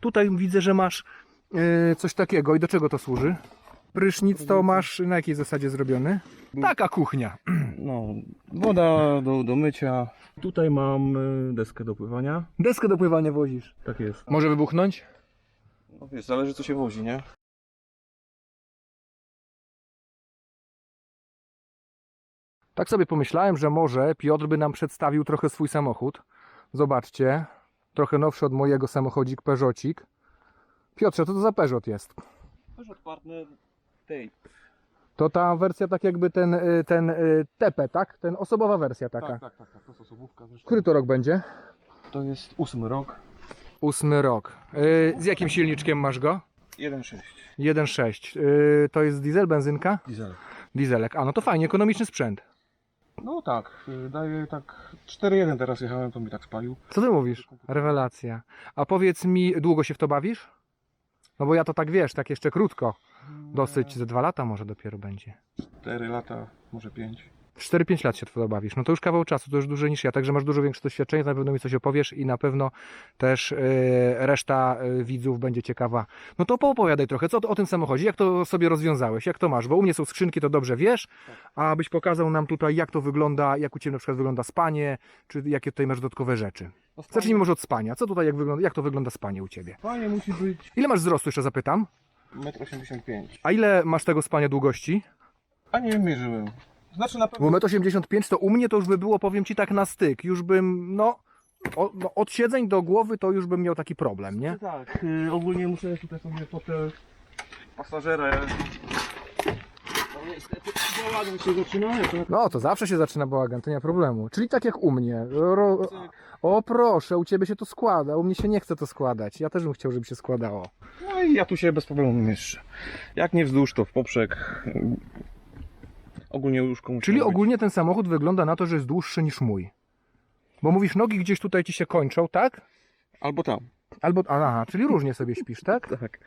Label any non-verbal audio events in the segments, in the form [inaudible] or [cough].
Tutaj widzę, że masz e, coś takiego. I do czego to służy? Prysznic to masz na jakiej zasadzie zrobiony? Taka kuchnia. [clears throat] No, woda do, do mycia. Tutaj mam y, deskę do pływania. Deskę do pływania wozisz. Tak jest. Może wybuchnąć? No wiesz, zależy co się wozi, nie? Tak sobie pomyślałem, że może Piotr by nam przedstawił trochę swój samochód. Zobaczcie, trochę nowszy od mojego samochodzik Peugeotik. Piotrze, co to za Peugeot jest? Też partner tej. To ta wersja tak jakby ten, y, ten y, TP, tak? Ten osobowa wersja taka. Tak, tak, tak, tak. To jest osobówka. Zresztą. Który to rok będzie? To jest ósmy rok. Ósmy rok. Y, z jakim silniczkiem masz go? 1.6. 1.6. Y, to jest diesel, benzynka? Diesel. Dieselek. A no to fajnie, ekonomiczny sprzęt. No tak, y, daje tak 4.1 teraz jechałem, to mi tak spalił. Co ty mówisz? Rewelacja. A powiedz mi, długo się w to bawisz? No bo ja to tak wiesz, tak jeszcze krótko. Dosyć, ze dwa lata może dopiero będzie. 4 lata, może 5. 4-5 lat się w to bawisz. No to już kawał czasu, to już dłużej niż ja, także masz dużo większe doświadczenie, na pewno mi coś opowiesz i na pewno też yy, reszta yy, widzów będzie ciekawa. No to poopowiadaj trochę, co o tym samochodzie, jak to sobie rozwiązałeś, jak to masz, bo u mnie są skrzynki, to dobrze wiesz, a byś pokazał nam tutaj, jak to wygląda, jak u Ciebie na przykład wygląda spanie, czy jakie tutaj masz dodatkowe rzeczy. No, Zacznijmy może od spania. Co tutaj, jak, wygląda, jak to wygląda spanie u Ciebie? Spanie musi być Ile masz wzrostu, jeszcze zapytam? 1,85 m. A ile masz tego spania długości? A nie mierzyłem. Znaczy na pewno... Bo 1,85 m to u mnie to już by było, powiem Ci tak na styk. Już bym, no, o, no od siedzeń do głowy to już bym miał taki problem, nie? Tak, y, ogólnie muszę tutaj sobie fotel pasażera. No niestety bałagan się zaczyna. to- No to zawsze się zaczyna bałagan, to nie ma problemu. Czyli tak jak u mnie. Ro, o proszę, u Ciebie się to składa, u mnie się nie chce to składać. Ja też bym chciał, żeby się składało. No i ja tu się bez problemu mieszczę. Jak nie wzdłuż, to w poprzek. Ogólnie już komuś Czyli ogólnie ten samochód wygląda na to, że jest dłuższy niż mój. Bo mówisz, nogi gdzieś tutaj Ci się kończą, tak? Albo tam. Albo, aha, czyli różnie sobie śpisz, tak? [laughs] Tak.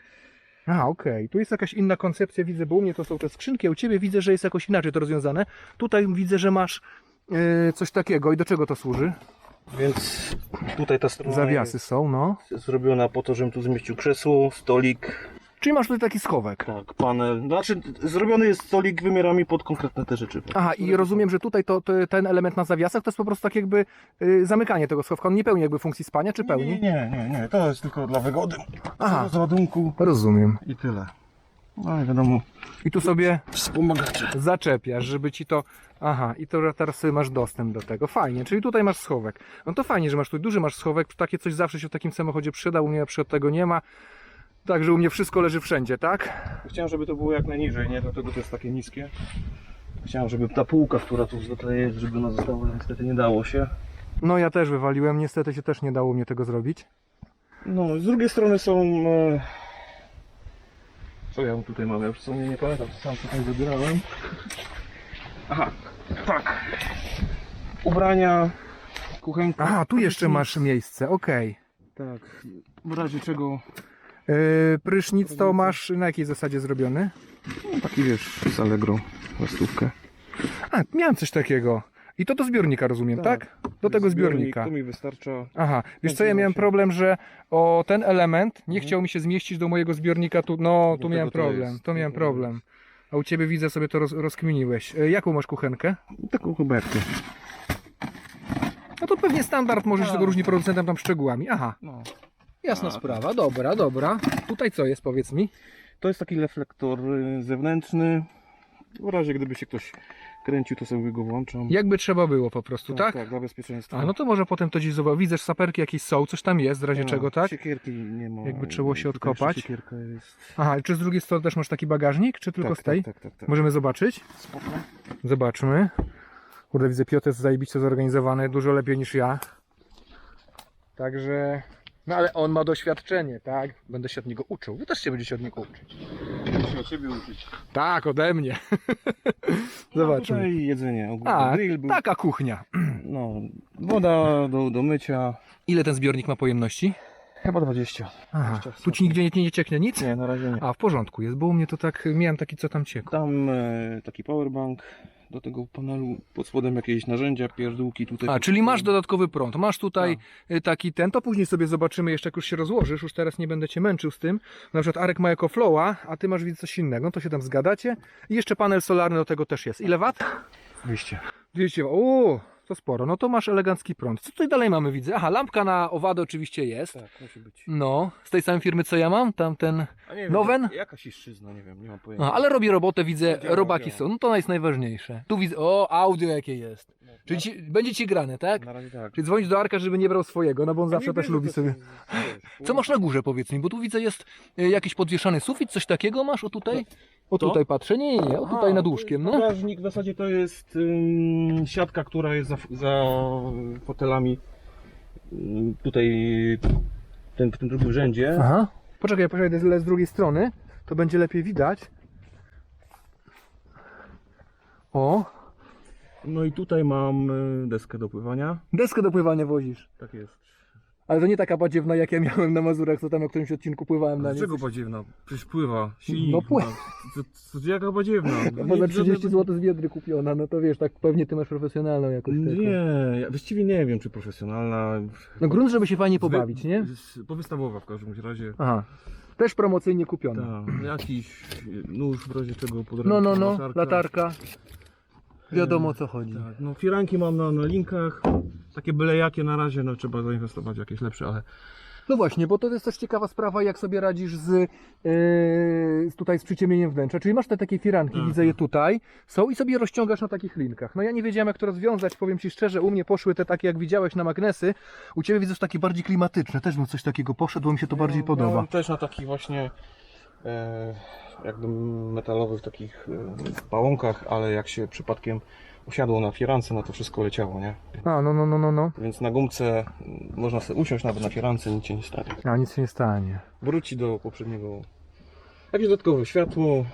Aha, okej. Tu jest jakaś inna koncepcja, widzę, bo u mnie to są te skrzynki, a u Ciebie widzę, że jest jakoś inaczej to rozwiązane. Tutaj widzę, że masz yy, coś takiego i do czego to służy? Więc tutaj ta strona Zawiasy są, no. jest zrobiona po to, żebym tu zmieścił krzesło, stolik, Czyli masz tutaj taki schowek. tak, panel. Znaczy, zrobiony jest stolik wymiarami pod konkretne te rzeczy. Aha, i rozumiem, że tutaj to, to ten element na zawiasach to jest po prostu tak jakby yy, zamykanie tego schowka. On nie pełni jakby funkcji spania, czy Nie, pełni? nie, nie, nie, to jest tylko dla wygody. Aha. Z ładunku Rozumiem. i tyle. No i wiadomo, I tu sobie wspomagacze. zaczepiasz, żeby ci to. Aha, i to teraz sobie masz dostęp do tego. Fajnie, czyli tutaj masz schowek. No to fajnie, że masz tu duży masz schowek. Takie coś zawsze się w takim samochodzie przyda. U mnie na przykład tego nie ma. Także u mnie wszystko leży wszędzie, tak? Chciałem, żeby to było jak najniżej, nie? Dlatego to jest takie niskie. Chciałem, żeby ta półka, która tu jest, żeby ona została, niestety nie dało się. No ja też wywaliłem, niestety się też nie dało mnie tego zrobić. No, z drugiej strony są... E... Co ja tutaj mam? Ja już w sumie nie pamiętam, co sam tutaj wybierałem. Aha, tak. Ubrania, kuchenka. Aha, tu jeszcze masz miejsce, okej. Tak, w razie czego... Yy, prysznic to masz na jakiej zasadzie zrobiony? No, taki wiesz, z Allegro, stówkę. A, miałem coś takiego. I to do zbiornika rozumiem, tak? Do tego zbiornika. To mi wystarcza. Aha, wiesz co, ja miałem problem, że o ten element nie chciał mi się zmieścić do mojego zbiornika tu, no tu Dlatego miałem to problem, jest. to miałem Dlatego problem. A u Ciebie widzę sobie to roz, rozkminiłeś. E, Jaką masz kuchenkę? Taką ty. No to pewnie standard, może się Tak. tego różni producentem tam szczegółami. Aha, No. Jasna Tak. sprawa, dobra, dobra. Tutaj co jest, powiedz mi? To jest taki reflektor y, zewnętrzny. W razie gdyby się ktoś kręcił, to sobie go włączam. Jakby trzeba było po prostu, tak? Tak, dla bezpieczeństwa. A no to może potem to gdzieś zobacz. Widzę, że saperki jakieś są, coś tam jest, w razie czego, tak? Siekierki nie ma. Jakby trzeba było się Tutaj jeszcze odkopać. Siekierka jest. Aha, czy z drugiej strony też masz taki bagażnik, czy tylko tak, z tej? Tak, tak, tak. tak. Możemy zobaczyć? Spoko. Zobaczmy. Kurde, widzę, Piotr jest zajebiście zorganizowany, dużo lepiej niż ja. Także... No ale on ma doświadczenie, tak? Będę się od niego uczył. Wy też się będziecie od niego uczyć. Muszę ciebie uczyć. Tak, ode mnie. [laughs] No, Zobaczmy. tutaj jedzenie, ogólnie A, grill był. taka kuchnia. No, woda do, do mycia. Ile ten zbiornik ma pojemności? Chyba 20. Aha, Jeszcze tu ci nigdzie nie, nie cieknie nic? Nie, na razie nie. A, w porządku jest, bo u mnie to tak, miałem taki co tam ciekł. Tam e, taki powerbank do tego panelu pod spodem jakieś narzędzia, pierdółki tutaj. A, czyli masz dodatkowy prąd, masz tutaj y, taki ten, to później sobie zobaczymy jeszcze jak już się rozłożysz, już teraz nie będę Cię męczył z tym. Na przykład Arek ma jako flowa, a Ty masz widzę coś innego, no to się tam zgadacie. I jeszcze panel solarny do tego też jest. Ile wat? Wyjście. 200 O, to sporo, no to masz elegancki prąd. Co tutaj dalej mamy, widzę? Aha, lampka na owady oczywiście jest. Tak, musi być. No, z tej samej firmy co ja mam, tamten... A nie wiem, Nowen? Jakaś iszczyzna, nie wiem, nie mam pojęcia. Ale robi robotę, widzę, Działa, robaki działa. są, no to jest najważniejsze. Tu widzę, o, audio jakie jest. No, Czyli ci, będzie Ci grane, tak? Na razie tak. Czyli dzwonić do Arka, żeby nie brał swojego, no bo on zawsze Nie też lubi to, sobie... wiesz, Co masz na górze, powiedz mi, bo tu widzę jest y, jakiś podwieszany sufit, coś takiego masz o tutaj? O To? tutaj patrzę, nie, nie, nie, o Aha, tutaj nad to łóżkiem, jest no. Bagażnik w zasadzie to jest ym, siatka, która jest za, za fotelami. Ym, tutaj ten, w tym drugim rzędzie. Aha. Poczekaj, poczekaj, z z drugiej strony, to będzie lepiej widać. O, No i tutaj mam y, deskę do pływania. deskę do pływania wozisz. Tak jest. Ale to nie taka badziewna, jak ja miałem na Mazurach, co tam na którymś odcinku pływałem na niej. Dlaczego badziewna? Przecież pływa. Silnik, No pływa. [laughs] To, to, to jaka badziewna? No bo za 30 zł z Wiedry kupiona, no to wiesz, tak pewnie ty masz profesjonalną jakoś taką. Nie, ja właściwie nie wiem, czy profesjonalna. No grunt, żeby się fajnie pobawić, nie? Powystawowa w każdym razie. Aha. Też promocyjnie kupiona. Tak, jakiś nóż w razie czego pod No, no, ręką, no, latarka. Wiadomo o co chodzi. Tak, no firanki mam na, na linkach. Takie byle jakie na razie, no trzeba zainwestować w jakieś lepsze, ale No właśnie, bo to jest też ciekawa sprawa, jak sobie radzisz z, yy, tutaj z przyciemnieniem wnętrza. Czyli masz te takie firanki, Mhm. widzę je tutaj, są i sobie rozciągasz na takich linkach. No ja nie wiedziałem jak to rozwiązać, powiem Ci szczerze, u mnie poszły te takie jak widziałeś na magnesy, u Ciebie widzę że takie bardziej klimatyczne, też bym coś takiego poszedł, bo mi się to bardziej No, podoba. też na takich właśnie jakby metalowych takich e, bałonkach, ale jak się przypadkiem usiadło na firance, no to wszystko leciało, nie? A, no, no, no, no, no. Więc na gumce m, można sobie usiąść nawet na firance, nic się nie stanie. A, nic się nie stanie. Wróci do poprzedniego. Jakieś dodatkowe światło.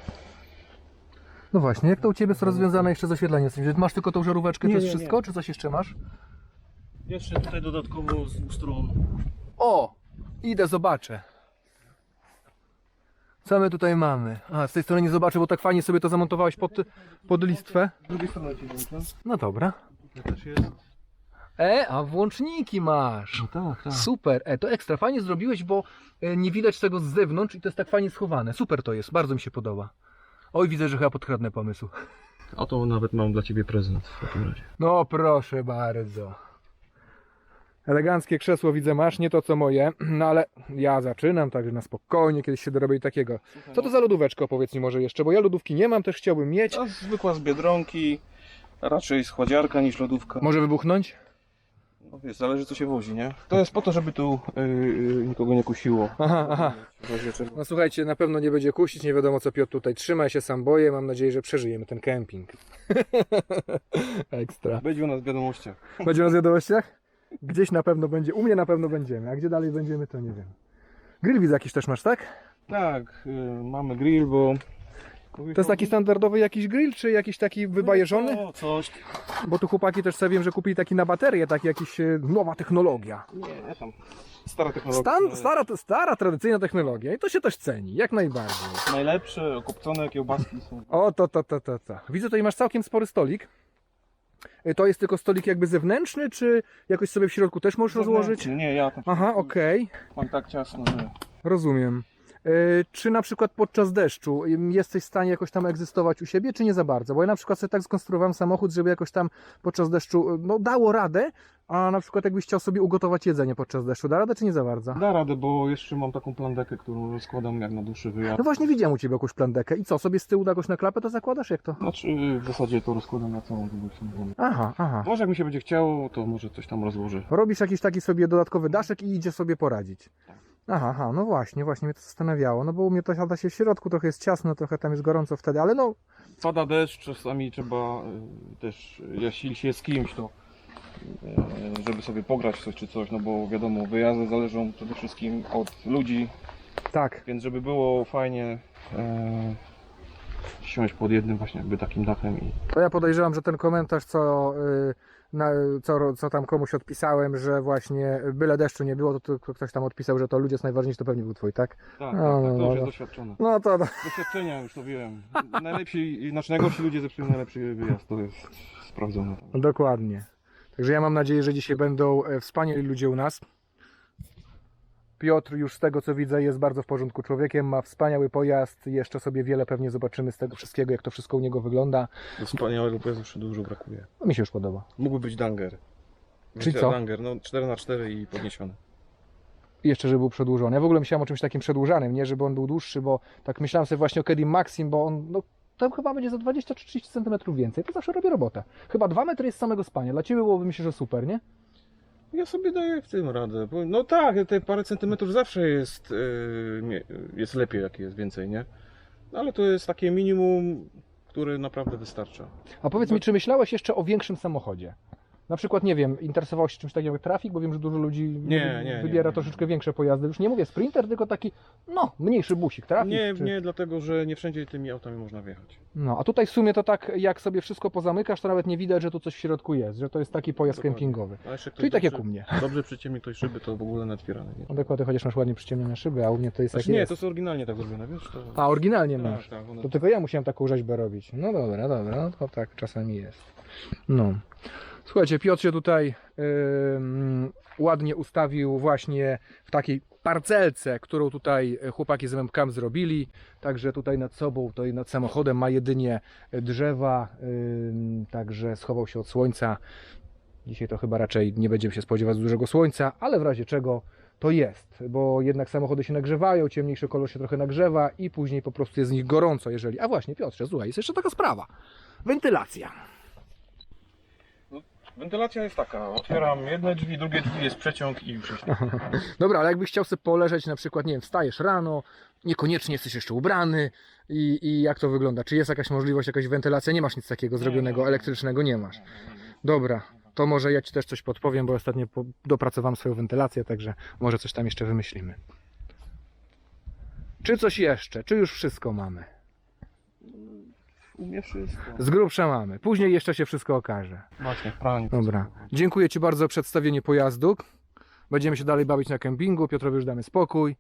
No właśnie, jak to u Ciebie jest rozwiązane jeszcze z oświetleniem? Masz tylko tą żaróweczkę, Nie, to jest nie, wszystko, nie. czy coś jeszcze masz? Jeszcze tutaj dodatkowo z dwóch stron. O! Idę, zobaczę. Co my tutaj mamy? A, z tej strony nie zobaczę, bo tak fajnie sobie to zamontowałeś pod, pod listwę. Z drugiej strony ci włączę. No dobra. To też jest. E, a włączniki masz. No tak, tak. Super, e, to ekstra. Fajnie zrobiłeś, bo e, nie widać tego z zewnątrz i to jest tak fajnie schowane. Super to jest, bardzo mi się podoba. Oj, widzę, że chyba podkradnę pomysł. A to nawet mam dla ciebie prezent w takim razie. No proszę bardzo. Eleganckie krzesło widzę masz, nie to co moje, [clears throat] no ale ja zaczynam, także na spokojnie kiedyś się dorobię takiego. Co to za lodóweczka opowiedz mi może jeszcze, bo ja lodówki nie mam, też chciałbym mieć. To zwykła z Biedronki, raczej z chłodziarka niż lodówka. Może wybuchnąć? No wiesz, zależy co się wozi, nie? To jest po to, żeby tu yy, yy, nikogo nie kusiło. Aha, aha. W razie czego. No słuchajcie, na pewno nie będzie kusić, nie wiadomo co Piotr tutaj trzyma, ja się sam boję, mam nadzieję, że przeżyjemy ten kemping. [laughs] Ekstra. Będzie u nas w wiadomościach. Będzie na zwiadomościach? Gdzieś na pewno będzie, u mnie na pewno będziemy, a gdzie dalej będziemy to nie wiem. Grill widzę jakiś też masz, tak? Tak, yy, mamy grill, bo... To jest taki standardowy jakiś grill, czy jakiś taki wybajeżony? O, coś. Bo tu chłopaki też sobie wiem, że kupili taki na baterię, taki jakiś e, nowa technologia. Nie, tam. Stara technologia. Stan, stara, stara, tradycyjna technologia i to się też ceni, jak najbardziej. Najlepsze, okupcone kiełbaski są. O, to, to, to, to, to. Widzę, tutaj masz całkiem spory stolik. E, To jest tylko stolik jakby zewnętrzny, czy jakoś sobie w środku też możesz rozłożyć? Nie, ja tam Aha, okej, mam tak ciasno, że... rozumiem. E, Czy na przykład podczas deszczu jesteś w stanie jakoś tam egzystować u siebie, czy nie za bardzo? Bo ja na przykład sobie tak skonstruowałem samochód, żeby jakoś tam podczas deszczu, y, no dało radę, a na przykład jakbyś chciał sobie ugotować jedzenie podczas deszczu, da radę, czy nie za bardzo? Da radę, bo jeszcze mam taką plandekę, którą rozkładam jak na dłuższy wyjazd. No właśnie widziałem u Ciebie jakąś plandekę i co, sobie z tyłu jakoś na klapę to zakładasz, jak to? Znaczy w zasadzie to rozkładam na całą długość samochodu. Aha, aha. Może jak mi się będzie chciało, to może coś tam rozłożę. Robisz jakiś taki sobie dodatkowy daszek i idzie sobie poradzić. Aha, aha, no właśnie, właśnie mnie to zastanawiało, no bo u mnie to siada się w środku, trochę jest ciasno, trochę tam jest gorąco wtedy, ale no, Pada deszcz, czasami trzeba y, też, jeśli się z kimś, to y, żeby sobie pograć coś czy coś, no bo wiadomo, wyjazdy zależą przede wszystkim od ludzi, tak, więc żeby było fajnie y, siąść pod jednym właśnie jakby takim dachem i to ja podejrzewam, że ten komentarz, co y, na, co, co tam komuś odpisałem, że właśnie byle deszczu nie było, to tylko ktoś tam odpisał, że to ludzie jest najważniejszy, to pewnie był twój, tak? Tak, No, tak, no, tak, to już no. jest doświadczone. No to, to doświadczenia już to wiem. Najlepsi, znaczy najgorsi ludzie zepsują najlepszy wyjazd, to jest sprawdzone. dokładnie. Także ja mam nadzieję, że dzisiaj będą e, wspaniali ludzie u nas. Piotr już z tego co widzę jest bardzo w porządku człowiekiem, ma wspaniały pojazd, jeszcze sobie wiele pewnie zobaczymy z tego wszystkiego, jak to wszystko u niego wygląda. Do wspaniałego pojazdu jeszcze dużo brakuje. No, mi się już podoba. Mógłby być Danger. Czyli co? Danger, no 4x4 i podniesiony. I jeszcze, żeby był przedłużony. Ja w ogóle myślałem o czymś takim przedłużanym, nie żeby on był dłuższy, bo tak myślałem sobie właśnie o Kedim Maxim, bo on, no to chyba będzie za 20 czy 30 cm więcej, to zawsze robi robotę. Chyba 2 metry jest samego spania, dla Ciebie byłoby myślę, że super, nie? Ja sobie daję w tym radę. No tak, te parę centymetrów zawsze jest, nie- jest lepiej, jak jest więcej, nie? No, ale to jest takie minimum, które naprawdę wystarcza. A powiedz mi, czy myślałeś jeszcze o większym samochodzie? Na przykład, nie wiem, interesowałeś się czymś takim jak trafik, bo wiem, że dużo ludzi Nie, nie, wybiera nie, troszeczkę większe pojazdy. Już nie mówię sprinter, tylko taki, no, mniejszy busik, trafik. Nie, czy... nie, dlatego że nie wszędzie tymi autami można wjechać. No, a tutaj w sumie to tak, jak sobie wszystko pozamykasz, to nawet nie widać, że tu coś w środku jest, że to jest taki pojazd Dokładnie. kempingowy. A Czyli tak jak dobrze, u mnie. Dobrze przyciemni ktoś szyby, to w ogóle natwierane. Nie? No dokładnie, chociaż masz ładnie przyciemnione szyby, a u mnie to jest Znaczy takie nie, jest. to jest oryginalnie tak zrobione, wiesz? To... A, oryginalnie tak, masz. tak, one... To tylko ja musiałem taką rzeźbę robić. No dobra, dobra, no to tak czasami jest. No. Słuchajcie, Piotr się tutaj ym, ładnie ustawił właśnie w takiej parcelce, którą tutaj chłopaki z MMKM zrobili. Także tutaj nad sobą, tutaj nad samochodem ma jedynie drzewa, ym, także schował się od słońca. Dzisiaj to chyba raczej nie będziemy się spodziewać dużego słońca, ale w razie czego to jest, bo jednak samochody się nagrzewają, ciemniejszy kolor się trochę nagrzewa i później po prostu jest z nich gorąco, jeżeli... A właśnie, Piotrze, słuchaj, jest jeszcze taka sprawa. Wentylacja. Wentylacja jest taka, otwieram jedne drzwi, drugie drzwi, jest przeciąg i już jest. [laughs] Dobra, ale jakbyś chciał sobie poleżeć, na przykład, nie wiem, wstajesz rano, niekoniecznie jesteś jeszcze ubrany i, i jak to wygląda? Czy jest jakaś możliwość, jakaś wentylacja? Nie masz nic takiego zrobionego, elektrycznego nie masz. Dobra, to może ja Ci też coś podpowiem, bo ostatnio po- dopracowałem swoją wentylację, także może coś tam jeszcze wymyślimy. Czy coś jeszcze? Czy już wszystko mamy? U mnie wszystko. Z grubsza mamy. Później jeszcze się wszystko okaże. Właśnie, w praniu. Dobra. Dziękuję Ci bardzo za przedstawienie pojazdu. Będziemy się dalej bawić na kempingu. Piotrowi już damy spokój.